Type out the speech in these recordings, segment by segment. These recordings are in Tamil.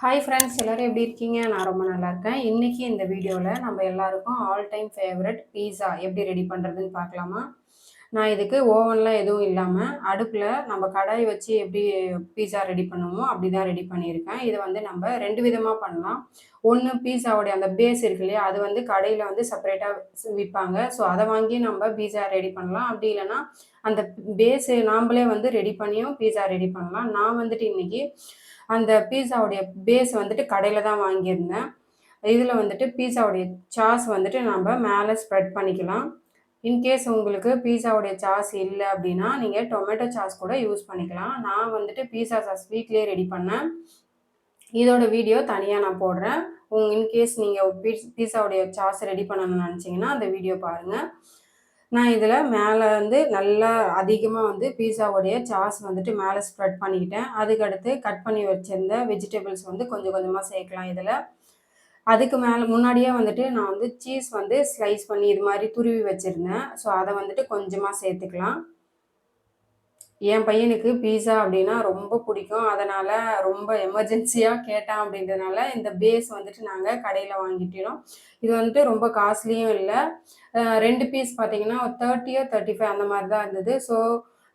ஹாய் ஃப்ரெண்ட்ஸ் எல்லோரும் எப்படி இருக்கீங்க? நான் ரொம்ப நல்லா இருக்கேன். இன்றைக்கி இந்த வீடியோவில் நம்ம எல்லாருக்கும் ஆல் டைம் ஃபேவரட் பீஸா எப்படி ரெடி பண்ணுறதுன்னு பார்க்கலாமா? நான் இதுக்கு ஓவன்லாம் எதுவும் இல்லாமல் அடுப்பில் நம்ம கடாய் வச்சு எப்படி பீஸா ரெடி பண்ணுவோமோ அப்படி தான் ரெடி பண்ணியிருக்கேன். இதை வந்து நம்ம ரெண்டு விதமாக பண்ணலாம். ஒன்று பீஸாவுடைய அந்த பேஸ் இருக்கு இல்லையா அது வந்து கடையில் வந்து செப்பரேட்டாக விற்பாங்க ஸோ அதை வாங்கி நம்ம பீஸா ரெடி பண்ணலாம். அப்படி இல்லைன்னா அந்த பேஸு நாம்ளே வந்து ரெடி பண்ணியும் பீஸா ரெடி பண்ணலாம். நான் வந்துட்டு இன்றைக்கி அந்த பீஸாவுடைய பேஸ் வந்துட்டு கடையில் தான் வாங்கியிருந்தேன். இதில் வந்துட்டு பீஸாவுடைய சாஸ் வந்துட்டு நம்ம மேலே ஸ்ப்ரெட் பண்ணிக்கலாம். இன்கேஸ் உங்களுக்கு பீஸாவுடைய சாஸ் இல்லை அப்படின்னா நீங்கள் டொமேட்டோ சாஸ் கூட யூஸ் பண்ணிக்கலாம். நான் வந்துட்டு பீஸா சாஸ் வீட்லேயே ரெடி பண்ணேன். இதோட வீடியோ தனியாக நான் போடுறேன். உங் இன்கேஸ் நீங்கள் பீஸ் பீஸாவுடைய சாஸ் ரெடி பண்ணணும்னு நினச்சிங்கன்னா அந்த வீடியோ பாருங்கள் நான் இதில் மேலே வந்து நல்லா அதிகமாக வந்து பீஸாவுடைய சாஸ் வந்துட்டு மேலே ஸ்ப்ரெட் பண்ணிக்கிட்டேன். அதுக்கடுத்து கட் பண்ணி வச்சுருந்த வெஜிடபிள்ஸ் வந்து கொஞ்சம் கொஞ்சமாக சேர்க்கலாம் இதில். அதுக்கு மேலே முன்னாடியே வந்துட்டு நான் வந்து சீஸ் வந்து ஸ்லைஸ் பண்ணி இது மாதிரி துருவி வச்சுருந்தேன். ஸோ அதை வந்துட்டு கொஞ்சமாக சேர்த்துக்கலாம். என் பையனுக்கு பீஸா அப்படின்னா ரொம்ப பிடிக்கும். அதனால் ரொம்ப எமர்ஜென்சியாக கேட்டான் அப்படின்றதுனால இந்த பேஸ் வந்துட்டு நாங்கள் கடையில் வாங்கிட்டோம். இது வந்துட்டு ரொம்ப காஸ்ட்லியும் இல்லை. ரெண்டு பீஸ் பார்த்தீங்கன்னா ஒரு தேர்ட்டியோ தேர்ட்டி ஃபைவ் அந்த மாதிரி தான் இருந்தது. ஸோ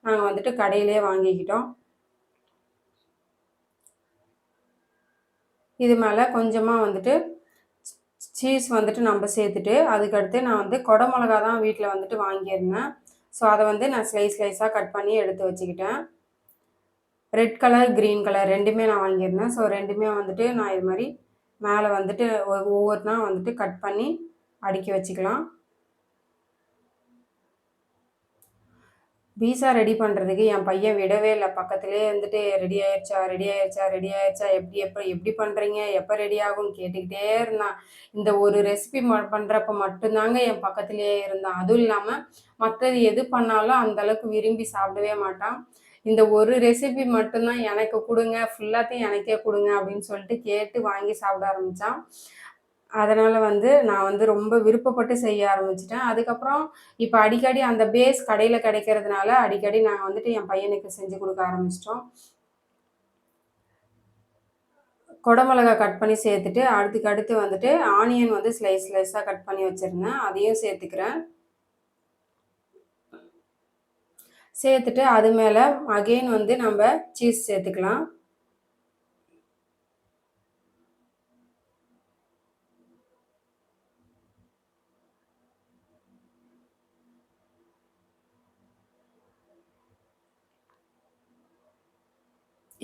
நாங்கள் வந்துட்டு கடையிலே வாங்கிக்கிட்டோம். இது மேலே கொஞ்சமாக வந்துட்டு சீஸ் வந்துட்டு நம்ம சேர்த்துட்டு அதுக்கடுத்து நான் வந்து கொடை மிளகா தான் வீட்டில் வந்துட்டு வாங்கியிருந்தேன். ஸோ அதை வந்து நான் ஸ்லைஸ் ஸ்லைஸாக கட் பண்ணி எடுத்து வச்சுக்கிட்டேன். ரெட் கலர் க்ரீன் கலர் ரெண்டுமே நான் வாங்கியிருந்தேன். ஸோ ரெண்டுமே வந்துட்டு நான் இது மாதிரி மேலே வந்துட்டு ஒவ்வொன்றா வந்துட்டு கட் பண்ணி அடுக்கி வச்சுக்கலாம். பீஸா ரெடி பண்ணுறதுக்கு என் பையன் விடவே இல்லை. பக்கத்துலேயே வந்துட்டு ரெடி ஆயிடுச்சா ரெடி ஆயிடுச்சா ரெடி ஆயிடுச்சா எப்படி எப்போ எப்படி பண்ணுறீங்க எப்போ ரெடி ஆகும்னு கேட்டுக்கிட்டே இருந்தான். இந்த ஒரு ரெசிபி ம பண்ணுறப்ப மட்டும்தாங்க என் பக்கத்துலேயே இருந்தான். அதுவும் இல்லாமல் மற்றது எது பண்ணாலும் அந்தளவுக்கு விரும்பி சாப்பிடவே மாட்டான். இந்த ஒரு ரெசிபி மட்டும்தான் எனக்கு கொடுங்க. ஃபுல்லாத்தையும் எனக்கே கொடுங்க அப்படின்னு சொல்லிட்டு கேட்டு வாங்கி சாப்பிட ஆரம்பித்தான் அதனால் வந்து நான் வந்து ரொம்ப விருப்பப்பட்டு செய்ய ஆரம்பிச்சிட்டேன். அதுக்கப்புறம் இப்போ அடிக்கடி அந்த பேஸ் கடையில் கிடைக்கிறதுனால அடிக்கடி நாங்கள் வந்துட்டு என் பையனுக்கு செஞ்சு கொடுக்க ஆரம்பிச்சிட்டோம். குடமிளகா கட் பண்ணி சேர்த்துட்டு அடுத்துக்கு அடுத்து வந்துட்டு ஆனியன் வந்து ஸ்லைஸ் ஸ்லைஸாக கட் பண்ணி வச்சுருந்தேன். அதையும் சேர்த்துக்கிறேன். சேர்த்துட்டு அது மேலே அகெயின் வந்து நம்ம சீஸ் சேர்த்துக்கலாம்.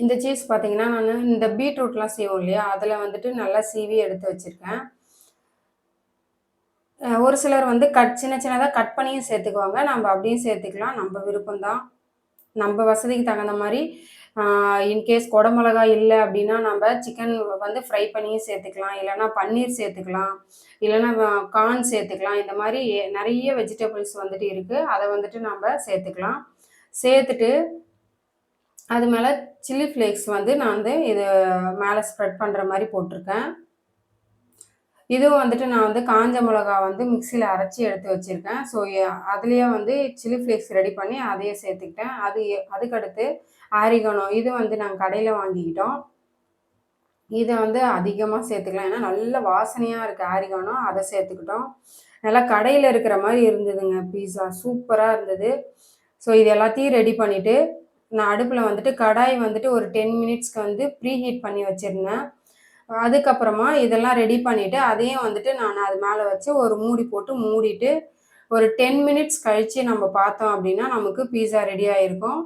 இந்த சீஸ் பார்த்தீங்கன்னா நான் இந்த பீட்ரூட்லாம் செய்வோம் இல்லையா? அதில் வந்துட்டு நல்லா சீவி எடுத்து வச்சுருக்கேன். ஒரு சிலர் வந்து கட் சின்ன சின்னதாக கட் பண்ணியும் சேர்த்துக்குவாங்க. நம்ம அப்படியும் சேர்த்துக்கலாம். நம்ம விருப்பம்தான். நம்ம வசதிக்கு தகுந்த மாதிரி இன்கேஸ் குடமிளகா இல்லை அப்படின்னா நம்ம சிக்கன் வந்து ஃப்ரை பண்ணியும் சேர்த்துக்கலாம். இல்லைனா பன்னீர் சேர்த்துக்கலாம். இல்லைனா கார்ன் சேர்த்துக்கலாம். இந்த மாதிரி நிறைய வெஜிடபிள்ஸ் வந்துட்டு இருக்குது அதை வந்துட்டு நம்ம சேர்த்துக்கலாம். சேர்த்துட்டு அது மேலே சில்லி ஃப்ளேக்ஸ் வந்து நான் வந்து இது மேலே ஸ்ப்ரெட் பண்ணுற மாதிரி போட்டிருக்கேன். இதுவும் வந்துட்டு நான் வந்து காஞ்ச மிளகா வந்து மிக்சியில் அரைச்சி எடுத்து வச்சுருக்கேன். ஸோ அதுலேயே வந்து சில்லி ஃப்ளேக்ஸ் ரெடி பண்ணி அதையே சேர்த்துக்கிட்டேன். அது அதுக்கடுத்து ஆரிகனோ இது வந்து நாங்கள் கடையில் வாங்கிக்கிட்டோம். இதை வந்து அதிகமாக சேர்த்துக்கலாம். ஏன்னா நல்ல வாசனையாக இருக்குது ஆரிகானோ அதை சேர்த்துக்கிட்டோம். நல்லா கடையில் இருக்கிற மாதிரி இருந்ததுங்க பீஸா சூப்பராக இருந்தது. ஸோ இது எல்லாத்தையும் ரெடி பண்ணிவிட்டு நான் அடுப்பில் வந்துட்டு கடாய் வந்துட்டு ஒரு டென் மினிட்ஸ்க்கு வந்து ப்ரீ ஹீட் பண்ணி வச்சுருந்தேன். அதுக்கப்புறமா இதெல்லாம் ரெடி பண்ணிவிட்டு அதையும் வந்துட்டு நான் அது மேலே வச்சு ஒரு மூடி போட்டு மூடிட்டு ஒரு டென் மினிட்ஸ் கழித்து நம்ம பார்த்தோம் அப்படின்னா நமக்கு பீஸா ரெடி ஆகிருக்கும்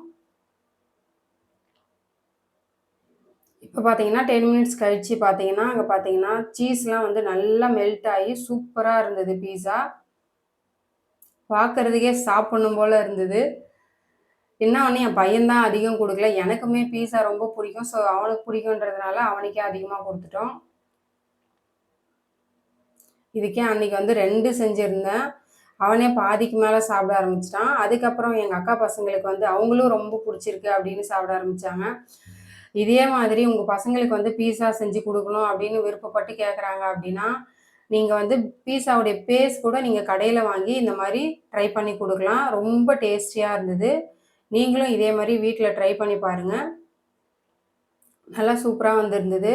இப்போ பார்த்தீங்கன்னா டென் மினிட்ஸ் கழித்து பார்த்தீங்கன்னா அங்கே பார்த்தீங்கன்னா சீஸ்லாம் வந்து நல்லா மெல்ட் ஆகி சூப்பராக இருந்தது பீஸா பார்க்குறதுக்கே சாப்பிட்ணும் போல் இருந்தது. என்ன ஒன்று என் பையன்தான் அதிகம் கொடுக்கல. எனக்குமே பீஸா ரொம்ப பிடிக்கும். ஸோ அவனுக்கு பிடிக்குன்றதுனால அவனுக்கே அதிகமாக கொடுத்துட்டோம். இதுக்கே அன்றைக்கி வந்து ரெண்டு செஞ்சுருந்தேன். அவனே பாதிக்கு மேலே சாப்பிட ஆரம்பிச்சிட்டான். அதுக்கப்புறம் எங்கள் அக்கா பசங்களுக்கு வந்து அவங்களும் ரொம்ப பிடிச்சிருக்கு அப்படின்னு சாப்பிட ஆரம்பித்தாங்க இதே மாதிரி உங்கள் பசங்களுக்கு வந்து பீஸா செஞ்சு கொடுக்கணும் அப்படின்னு விருப்பப்பட்டு கேட்குறாங்க அப்படின்னா நீங்கள் வந்து பீஸாவுடைய பேஸ் கூட நீங்கள் கடையில் வாங்கி இந்த மாதிரி ட்ரை பண்ணி கொடுக்கலாம். ரொம்ப டேஸ்டியாக இருந்தது. நீங்களும் இதே மாதிரி வீட்டில் ட்ரை பண்ணி பாருங்கள் நல்லா சூப்பராக வந்திருந்தது.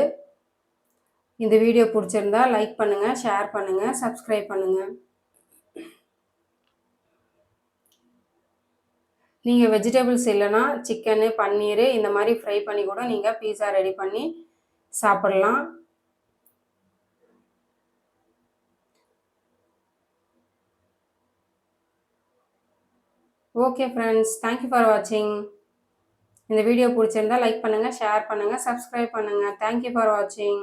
இந்த வீடியோ பிடிச்சிருந்தா லைக் பண்ணுங்கள் ஷேர் பண்ணுங்கள் சப்ஸ்கிரைப் பண்ணுங்கள் நீங்கள் வெஜிடபிள்ஸ் இல்லைன்னா சிக்கனு பன்னீர் இந்த மாதிரி ஃப்ரை பண்ணி கூட நீங்கள் பீஸா ரெடி பண்ணி சாப்பிட்லாம். ஓகே ஃப்ரெண்ட்ஸ் தேங்க்யூ ஃபார் வாட்சிங் இந்த வீடியோ பிடிச்சிருந்தா லைக் பண்ணுங்கள் ஷேர் பண்ணுங்கள் சப்ஸ்கிரைப் பண்ணுங்கள் தேங்க்யூ ஃபார் வாட்சிங்